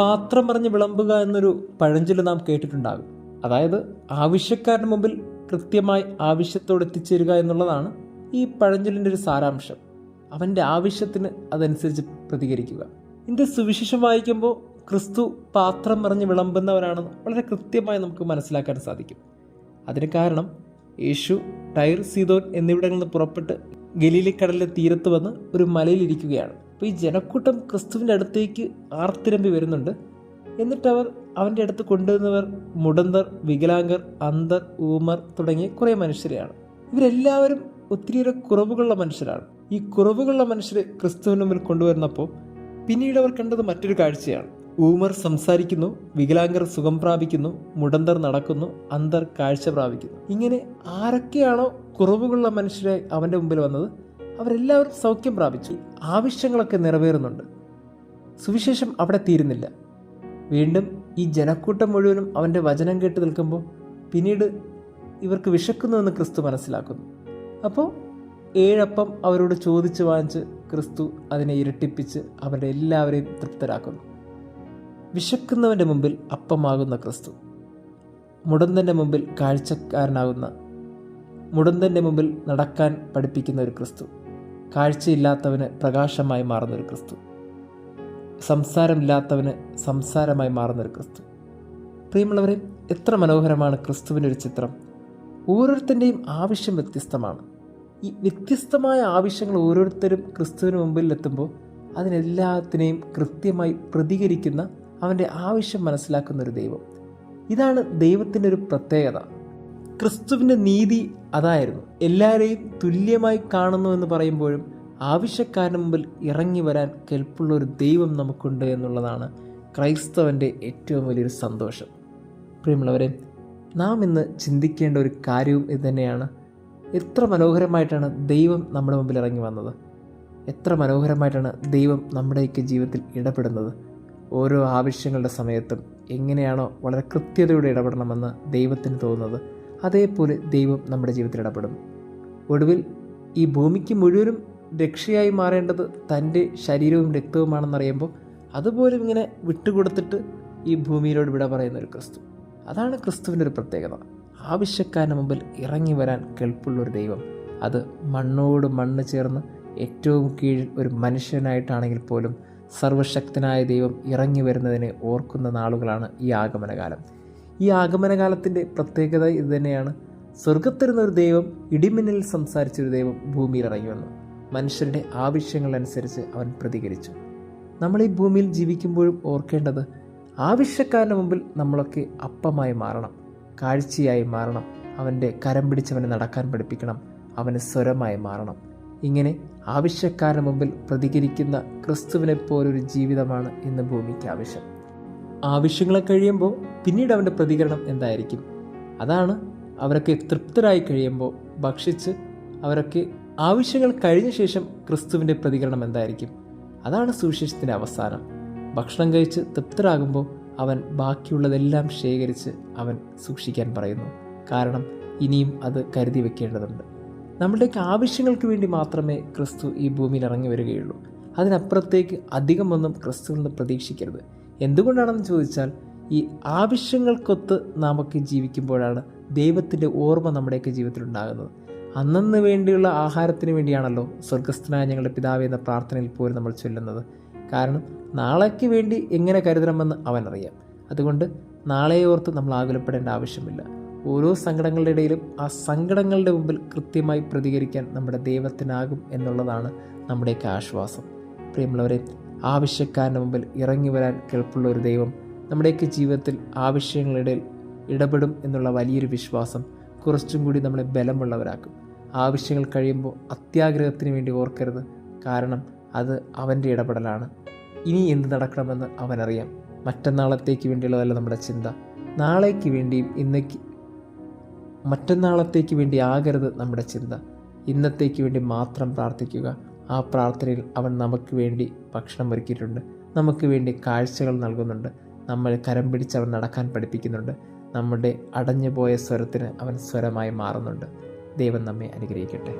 പാത്രം പറഞ്ഞ് വിളമ്പുക എന്നൊരു പഴഞ്ചൊല്ല് നാം കേട്ടിട്ടുണ്ടാകും. അതായത് ആവശ്യക്കാരന് മുമ്പിൽ കൃത്യമായി ആവശ്യത്തോടെ എത്തിച്ചേരുക എന്നുള്ളതാണ് ഈ പഴഞ്ചൊല്ലിന്റെ ഒരു സാരാംശം. അവന്റെ ആവശ്യത്തിന് അതനുസരിച്ച് പ്രതികരിക്കുക. ഇതിന്റെ സുവിശേഷം വായിക്കുമ്പോൾ ക്രിസ്തു പാത്രം പറഞ്ഞ് വിളമ്പുന്നവരാണെന്ന് വളരെ കൃത്യമായി നമുക്ക് മനസ്സിലാക്കാൻ സാധിക്കും. അതിന് കാരണം യേശു ടൈർ സീതോൻ എന്നിവിടങ്ങളിൽ നിന്ന് പുറപ്പെട്ട് ഗലീലിക്കടലിലെ തീരത്ത് വന്ന് ഒരു മലയിലിരിക്കുകയാണ്. അപ്പോൾ ഈ ജനക്കൂട്ടം ക്രിസ്തുവിന്റെ അടുത്തേക്ക് ആർത്തിരമ്പി വരുന്നുണ്ട്. എന്നിട്ടവർ അവന്റെ അടുത്ത് കൊണ്ടുവന്നവർ മുടന്തർ വികലാംഗർ അന്തർ ഊമർ തുടങ്ങിയ കുറേ മനുഷ്യരെയാണ്. ഇവരെല്ലാവരും ഒത്തിരിയേറെ കുറവുകളുള്ള മനുഷ്യരാണ്. ഈ കുറവുകളുള്ള മനുഷ്യരെ ക്രിസ്തുവിന് മുമ്പിൽ കൊണ്ടുവരുന്നപ്പോൾ പിന്നീട് അവർ കണ്ടത് മറ്റൊരു കാഴ്ചയാണ്. ഊമർ സംസാരിക്കുന്നു വികലാംഗർ സുഖം പ്രാപിക്കുന്നു മുടന്തർ നടക്കുന്നു അന്തർ കാഴ്ച പ്രാപിക്കുന്നു. ഇങ്ങനെ ആരൊക്കെയാണോ കുറവുകളുള്ള മനുഷ്യരെ അവന്റെ മുമ്പിൽ വന്നത്? അവരെല്ലാവരും സൗഖ്യം പ്രാപിച്ചു. ആവശ്യങ്ങളൊക്കെ നിറവേറുന്നുണ്ട്. സുവിശേഷം അവിടെ തീരുന്നില്ല. വീണ്ടും ഈ ജനക്കൂട്ടം മുഴുവനും അവന്റെ വചനം കേട്ട് നിൽക്കുമ്പോൾ പിന്നീട് ഇവർക്ക് വിശക്കുന്നുവെന്ന് ക്രിസ്തു മനസ്സിലാക്കുന്നു. അപ്പോൾ ഏഴപ്പം അവരോട് ചോദിച്ച് വാങ്ങിച്ച് ക്രിസ്തു അതിനെ ഇരട്ടിപ്പിച്ച് അവരുടെ എല്ലാവരെയും തൃപ്തരാക്കുന്നു. വിശക്കുന്നവന്റെ മുമ്പിൽ അപ്പമാകുന്ന ക്രിസ്തു. മുടന്തന്റെ മുമ്പിൽ കാഴ്ചക്കാരനാകുന്ന മുടന്തന്റെ മുമ്പിൽ നടക്കാൻ പഠിപ്പിക്കുന്ന ഒരു ക്രിസ്തു. കാഴ്ചയില്ലാത്തവന് പ്രകാശമായി മാറുന്നൊരു ക്രിസ്തു. സംസാരമില്ലാത്തവന് സംസാരമായി മാറുന്നൊരു ക്രിസ്തു. പ്രിയമുള്ളവരെ എത്ര മനോഹരമാണ് ക്രിസ്തുവിന്റെ ഒരു ചിത്രം. ഓരോരുത്തന്റെയും ആവശ്യം വ്യത്യസ്തമാണ്. ഈ വ്യത്യസ്തമായ ആവശ്യങ്ങൾ ഓരോരുത്തരും ക്രിസ്തുവിന് മുമ്പിൽ എത്തുമ്പോൾ അതിനെല്ലാത്തിനെയും കൃത്യമായി പ്രതികരിക്കുന്ന അവന്റെ ആവശ്യം മനസ്സിലാക്കുന്ന ഒരു ദൈവം. ഇതാണ് ദൈവത്തിന്റെ ഒരു പ്രത്യേകത. ക്രിസ്തുവിന്റെ നീതി അതായിരുന്നു. എല്ലാവരെയും തുല്യമായി കാണുന്നു എന്ന് പറയുമ്പോഴും ആവശ്യക്കാരന് മുമ്പിൽ ഇറങ്ങി വരാൻ കെൽപ്പുള്ള ഒരു ദൈവം നമുക്കുണ്ട് എന്നുള്ളതാണ് ക്രൈസ്തവന്റെ ഏറ്റവും വലിയൊരു സന്തോഷം. പ്രിയമുള്ളവരെ നാം ഇന്ന് ചിന്തിക്കേണ്ട ഒരു കാര്യവും ഇത് തന്നെയാണ്. എത്ര മനോഹരമായിട്ടാണ് ദൈവം നമ്മുടെ മുമ്പിൽ ഇറങ്ങി വന്നത്. എത്ര മനോഹരമായിട്ടാണ് ദൈവം നമ്മുടെയൊക്കെ ജീവിതത്തിൽ ഇടപെടുന്നത്. ഓരോ ആവശ്യങ്ങളുടെ സമയത്തും എങ്ങനെയാണോ വളരെ കൃത്യതയോടെ ഇടപെടണമെന്ന് ദൈവത്തിന് തോന്നുന്നത്. അതേപോലെ ദൈവം നമ്മുടെ ജീവിതത്തിൽ ഇടപെടും. ഒടുവിൽ ഈ ഭൂമിക്ക് മുഴുവനും രക്ഷയായി മാറേണ്ടത് തന്റെ ശരീരവും രക്തവുമാണെന്നറിയുമ്പോൾ അതുപോലെ ഇങ്ങനെ വിട്ടുകൊടുത്തിട്ട് ഈ ഭൂമിയിലോട് വിട പറയുന്ന ഒരു ക്രിസ്തു. അതാണ് ക്രിസ്തുവിന്റെ ഒരു പ്രത്യേകത. ആവശ്യക്കാരന് മുമ്പിൽ ഇറങ്ങി വരാൻ കെൽപ്പുള്ള ഒരു ദൈവം. അത് മണ്ണോട് മണ്ണ് ചേർന്ന് ഏറ്റവും കീഴിൽ ഒരു മനുഷ്യനായിട്ടാണെങ്കിൽ പോലും സർവശക്തനായ ദൈവം ഇറങ്ങി വരുന്നതിനെ ഓർക്കുന്ന നാളുകളാണ് ഈ ആഗമനകാലം. ഈ ആഗമനകാലത്തിന്റെ പ്രത്യേകത ഇത് തന്നെയാണ്. ഒരു ദൈവം ഇടിമിന്നൽ സംസാരിച്ചൊരു ദൈവം ഭൂമിയിൽ ഇറങ്ങി വന്നു. മനുഷ്യരുടെ ആവശ്യങ്ങളനുസരിച്ച് അവൻ പ്രതികരിച്ചു. നമ്മൾ ഈ ഭൂമിയിൽ ജീവിക്കുമ്പോഴും ഓർക്കേണ്ടത് ആവശ്യക്കാരന് മുമ്പിൽ നമ്മളൊക്കെ അപ്പമായി മാറണം കാഴ്ചയായി മാറണം അവന്റെ കരം പിടിച്ചവനെ നടക്കാൻ പഠിപ്പിക്കണം അവന് സ്വരമായി മാറണം. ഇങ്ങനെ ആവശ്യക്കാരന് മുമ്പിൽ പ്രതികരിക്കുന്ന ക്രിസ്തുവിനെ പോലൊരു ജീവിതമാണ് ഇന്ന് ഭൂമിക്ക് ആവശ്യം. ആവശ്യങ്ങളെ കഴിയുമ്പോൾ പിന്നീട് അവന്റെ പ്രതികരണം എന്തായിരിക്കും? അതാണ് അവരൊക്കെ തൃപ്തരായി കഴിയുമ്പോൾ ഭക്ഷിച്ച് അവരൊക്കെ ആവശ്യങ്ങൾ കഴിഞ്ഞ ശേഷം ക്രിസ്തുവിന്റെ പ്രതികരണം എന്തായിരിക്കും? അതാണ് സുവിശേഷത്തിന്റെ അവസാനം. ഭക്ഷണം കഴിച്ച് തൃപ്തരാകുമ്പോൾ അവൻ ബാക്കിയുള്ളതെല്ലാം ശേഖരിച്ച് അവൻ സൂക്ഷിക്കാൻ പറയുന്നു. കാരണം ഇനിയും അത് കരുതി വെക്കേണ്ടതുണ്ട്. നമ്മുടെയൊക്കെ ആവശ്യങ്ങൾക്ക് വേണ്ടി മാത്രമേ ക്രിസ്തു ഈ ഭൂമിയിൽ ഇറങ്ങി വരികയുള്ളൂ. അതിനപ്പുറത്തേക്ക് അധികമൊന്നും ക്രിസ്തുവിൽ നിന്ന് പ്രതീക്ഷിക്കരുത്. എന്തുകൊണ്ടാണെന്ന് ചോദിച്ചാൽ ഈ ആവശ്യങ്ങൾക്കൊത്ത് നമുക്ക് ജീവിക്കുമ്പോഴാണ് ദൈവത്തിന്റെ ഓർമ്മ നമ്മുടെയൊക്കെ ജീവിതത്തിൽ ഉണ്ടാകുന്നത് അന്നന്ന് വേണ്ടിയുള്ള ആഹാരത്തിന് വേണ്ടിയാണല്ലോ സ്വർഗസ്ഥനായ ഞങ്ങളുടെ പിതാവ് എന്ന പ്രാർത്ഥനയിൽ പോലും നമ്മൾ ചൊല്ലുന്നത്. കാരണം നാളേക്ക് വേണ്ടി എങ്ങനെ കരുതണമെന്ന് അവനറിയാം. അതുകൊണ്ട് നാളെയെ ഓർത്ത് നമ്മൾ ആകുലപ്പെടേണ്ട ആവശ്യമില്ല. ഓരോ സങ്കടങ്ങളുടെ ഇടയിലും ആ സങ്കടങ്ങളുടെ മുമ്പിൽ കൃത്യമായി പ്രതികരിക്കാൻ നമ്മുടെ ദൈവത്തിനാകും എന്നുള്ളതാണ് നമ്മുടെയൊക്കെ ആശ്വാസം. പ്രിയമുള്ളവരെ ആവശ്യക്കാരന്റെ മുമ്പിൽ ഇറങ്ങി വരാൻ കേൾപ്പുള്ള ഒരു ദൈവം നമ്മുടെയൊക്കെ ജീവിതത്തിൽ ആവശ്യങ്ങളിടയിൽ ഇടപെടും എന്നുള്ള വലിയൊരു വിശ്വാസം കുറച്ചും കൂടി നമ്മളെ ബലമുള്ളവരാക്കും. ആവശ്യങ്ങൾ കഴിയുമ്പോൾ അത്യാഗ്രഹത്തിന് വേണ്ടി ഓർക്കരുത്. കാരണം അത് അവന്റെ ഇടപെടലാണ്. ഇനി എന്ത് നടക്കണമെന്ന് അവനറിയാം. മറ്റന്നാളത്തേക്ക് വേണ്ടിയുള്ളതല്ല നമ്മുടെ ചിന്ത. നാളേക്ക് വേണ്ടിയും ഇന്നേക്ക് മറ്റന്നാളത്തേക്ക് വേണ്ടി ആകരുത് നമ്മുടെ ചിന്ത. ഇന്നത്തേക്ക് വേണ്ടി മാത്രം പ്രാർത്ഥിക്കുക. ആ പ്രാർത്ഥനയിൽ അവൻ നമുക്ക് വേണ്ടി ഭക്ഷണം ഒരുക്കിയിട്ടുണ്ട്. നമുക്ക് വേണ്ടി കാഴ്ചകൾ നൽകുന്നുണ്ട്. നമ്മൾ കരം പിടിച്ച് അവൻ നടക്കാൻ പഠിപ്പിക്കുന്നുണ്ട്. നമ്മുടെ അടഞ്ഞുപോയ സ്വരത്തിന് അവൻ സ്വരമായി മാറുന്നുണ്ട്. ദൈവം നമ്മെ അനുഗ്രഹിക്കട്ടെ.